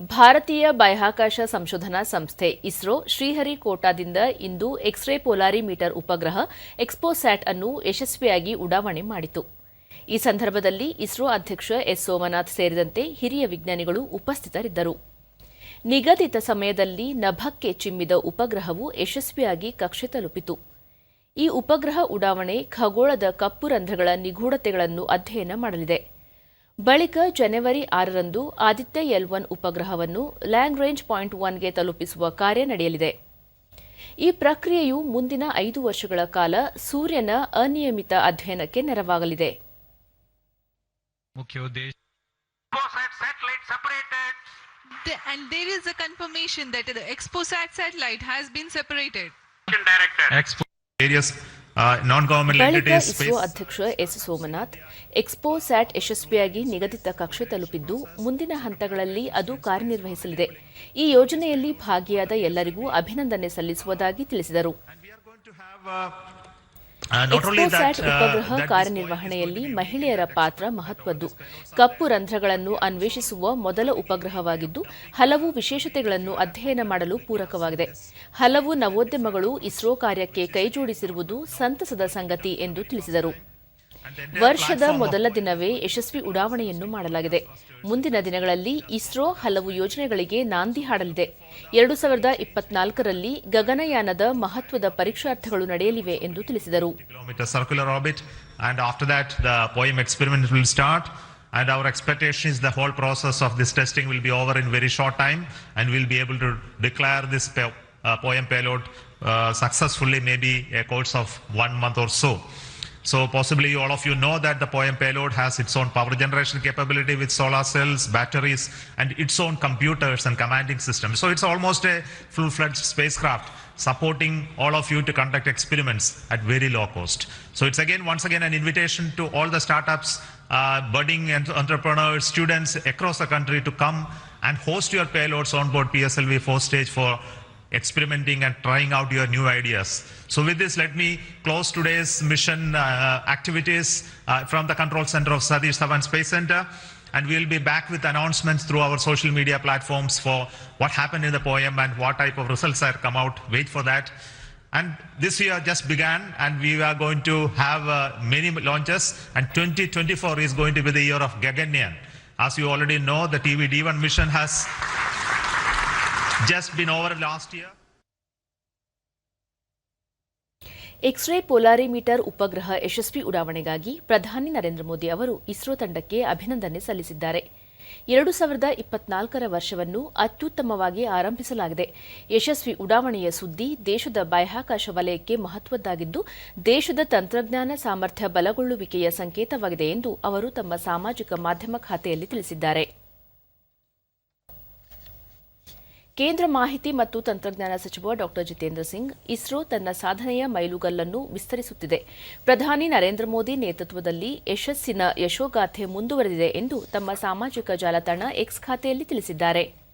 ಭಾರತೀಯ ಬಾಹ್ಯಾಕಾಶ ಸಂಶೋಧನಾ ಸಂಸ್ಥೆ ಇಸ್ರೋ ಶ್ರೀಹರಿಕೋಟಾದಿಂದ ಇಂದು ಎಕ್ಸ್ರೇ ಪೋಲಾರಿಮೀಟರ್ ಉಪಗ್ರಹ ಎಕ್ಸ್ಪೋಸ್ಯಾಟ್ ಅನ್ನು ಯಶಸ್ವಿಯಾಗಿ ಉಡಾವಣೆ ಮಾಡಿತು. ಈ ಸಂದರ್ಭದಲ್ಲಿ ಇಸ್ರೋ ಅಧ್ಯಕ್ಷ ಎಸ್. ಸೋಮನಾಥ್ ಸೇರಿದಂತೆ ಹಿರಿಯ ವಿಜ್ಞಾನಿಗಳು ಉಪಸ್ಥಿತರಿದ್ದರು. ನಿಗದಿತ ಸಮಯದಲ್ಲಿ ನಭಕ್ಕೆ ಚಿಮ್ಮಿದ ಉಪಗ್ರಹವು ಯಶಸ್ವಿಯಾಗಿ ಕಕ್ಷೆ ತಲುಪಿತು. ಈ ಉಪಗ್ರಹ ಉಡಾವಣೆ ಖಗೋಳದ ಕಪ್ಪು ರಂಧ್ರಗಳ ನಿಗೂಢತೆಗಳನ್ನು ಅಧ್ಯಯನ ಮಾಡಲಿದೆ. ಬಳಿಕ ಜನವರಿ ಆರರಂದು ಆದಿತ್ಯ ಎಲ್ ಒನ್ ಉಪಗ್ರಹವನ್ನು ಲ್ಯಾಂಗ್ ರೇಂಜ್ ಪಾಯಿಂಟ್ ಒನ್ಗೆ ತಲುಪಿಸುವ ಕಾರ್ಯ ನಡೆಯಲಿದೆ. ಈ ಪ್ರಕ್ರಿಯೆಯು ಮುಂದಿನ ಐದು ವರ್ಷಗಳ ಕಾಲ ಸೂರ್ಯನ ಅನಿಯಮಿತ ಅಧ್ಯಯನಕ್ಕೆ ನೆರವಾಗಲಿದೆ. various ಬಳಿಕ ಇಸ್ರೋ ಅಧ್ಯಕ್ಷ ಎಸ್ ಸೋಮನಾಥ್ ಎಕ್ಸ್ಪೋ ಸ್ಯಾಟ್ ಯಶಸ್ವಿಯಾಗಿ ನಿಗದಿತ ಕಕ್ಷೆ ತಲುಪಿದ್ದು ಮುಂದಿನ ಹಂತಗಳಲ್ಲಿ ಅದು ಕಾರ್ಯನಿರ್ವಹಿಸಲಿದೆ. ಈ ಯೋಜನೆಯಲ್ಲಿ ಭಾಗಿಯಾದ ಎಲ್ಲರಿಗೂ ಅಭಿನಂದನೆ ಸಲ್ಲಿಸುವುದಾಗಿ ತಿಳಿಸಿದರು. ಎಕ್ಸ್ಪೋಸ್ಯಾಟ್ ಉಪಗ್ರಹ ಕಾರ್ಯನಿರ್ವಹಣೆಯಲ್ಲಿ ಮಹಿಳೆಯರ ಪಾತ್ರ ಮಹತ್ವದ್ದು. ಕಪ್ಪು ರಂಧ್ರಗಳನ್ನು ಅನ್ವೇಷಿಸುವ ಮೊದಲ ಉಪಗ್ರಹವಾಗಿದ್ದು ಹಲವು ವಿಶೇಷತೆಗಳನ್ನು ಅಧ್ಯಯನ ಮಾಡಲು ಪೂರಕವಾಗಿದೆ. ಹಲವು ನವೋದ್ಯಮಗಳು ಇಸ್ರೋ ಕಾರ್ಯಕ್ಕೆ ಕೈಜೋಡಿಸಿರುವುದು ಸಂತಸದ ಸಂಗತಿ ಎಂದು ತಿಳಿಸಿದರು. ವರ್ಷದ ಮೊದಲ ದಿನವೇ ಯಶಸ್ವಿ ಉಡಾವಣೆಯನ್ನು ಮಾಡಲಾಗಿದೆ ಮುಂದಿನ ದಿನಗಳಲ್ಲಿ ಇಸ್ರೋ ಹಲವು ಯೋಜನೆಗಳಿಗೆ ನಾಂದಿ ಹಾಡಲಿದೆ ಎರಡು ಸಾವಿರದ ಇಪ್ಪತ್ನಾಲ್ಕರಲ್ಲಿ ಗಗನಯಾನದ ಮಹತ್ವದ ಪರೀಕ್ಷಾರ್ಥಗಳು ನಡೆಯಲಿವೆ ಎಂದು ತಿಳಿಸಿದರು and our expectation is the whole process of this testing will be over in very short time and we'll be able to declare this pe- uh, poem payload uh, successfully maybe a course of one month or so so possibly all of you know that the poem payload has its own power generation capability with solar cells batteries and its own computers and commanding systems so it's almost a full-fledged spacecraft supporting all of you to conduct experiments at very low cost. So it's again, once again, an invitation to all the startups, uh, budding entrepreneurs, students across the country to come and host your payloads on board PSLV 4 stage for experimenting and trying out your new ideas. So with this, let me close today's mission uh, activities uh, from the control center of Satish Dhawan Space Center. And we'll be back with announcements through our social media platforms for what happened in the poem and what type of results are come out. Wait for that. And this year just began, and we are going to have uh, many launches. And 2024 is going to be the year of Gaganyaan. As you already know, the TV D1 mission has just been over last year. X ray polarimeter ಉಪಗ್ರಹ ಯಶಸ್ವಿ ಉಡಾವಣೆಗಾಗಿ ಪ್ರಧಾನಿ ನರೇಂದ್ರ ಮೋದಿ ಅವರು ಇಸ್ರೋ ತಂಡಕ್ಕೆ ಅಭಿನಂದನೆ ಸಲ್ಲಿಸಿದ್ದಾರೆ. ಎರಡು ಸಾವಿರದ ಇಪ್ಪತ್ನಾಲ್ಕರ ವರ್ಷವನ್ನು ಅತ್ಯುತ್ತಮವಾಗಿ ಆರಂಭಿಸಲಾಗಿದೆ. ಯಶಸ್ವಿ ಉಡಾವಣೆಯ ಸುದ್ದಿ ದೇಶದ ಬಾಹ್ಯಾಕಾಶ ವಲಯಕ್ಕೆ ಮಹತ್ವದ್ದಾಗಿದ್ದು, ದೇಶದ ತಂತ್ರಜ್ಞಾನ ಸಾಮರ್ಥ್ಯ ಬಲಗೊಳ್ಳುವಿಕೆಯ ಸಂಕೇತವಾಗಿದೆ ಎಂದು ಅವರು ತಮ್ಮ ಸಾಮಾಜಿಕ ಮಾಧ್ಯಮ ಖಾತೆಯಲ್ಲಿ ತಿಳಿಸಿದ್ದಾರೆ. ಕೇಂದ್ರ ಮಾಹಿತಿ ಮತ್ತು ತಂತ್ರಜ್ಞಾನ ಸಚಿವ ಡಾ ಜಿತೇಂದ್ರ ಸಿಂಗ್, ಇಸ್ರೋ ತನ್ನ ಸಾಧನೆಯ ಮೈಲುಗಲ್ಲನ್ನು ವಿಸ್ತರಿಸುತ್ತಿದೆ. ಪ್ರಧಾನಿ ನರೇಂದ್ರ ಮೋದಿ ನೇತೃತ್ವದಲ್ಲಿ ಯಶಸ್ಸಿನ ಯಶೋಗಾಥೆ ಮುಂದುವರೆದಿದೆ ಎಂದು ತಮ್ಮ ಸಾಮಾಜಿಕ ಜಾಲತಾಣ ಎಕ್ಸ್ ಖಾತೆಯಲ್ಲಿ ತಿಳಿಸಿದ್ದಾರೆ.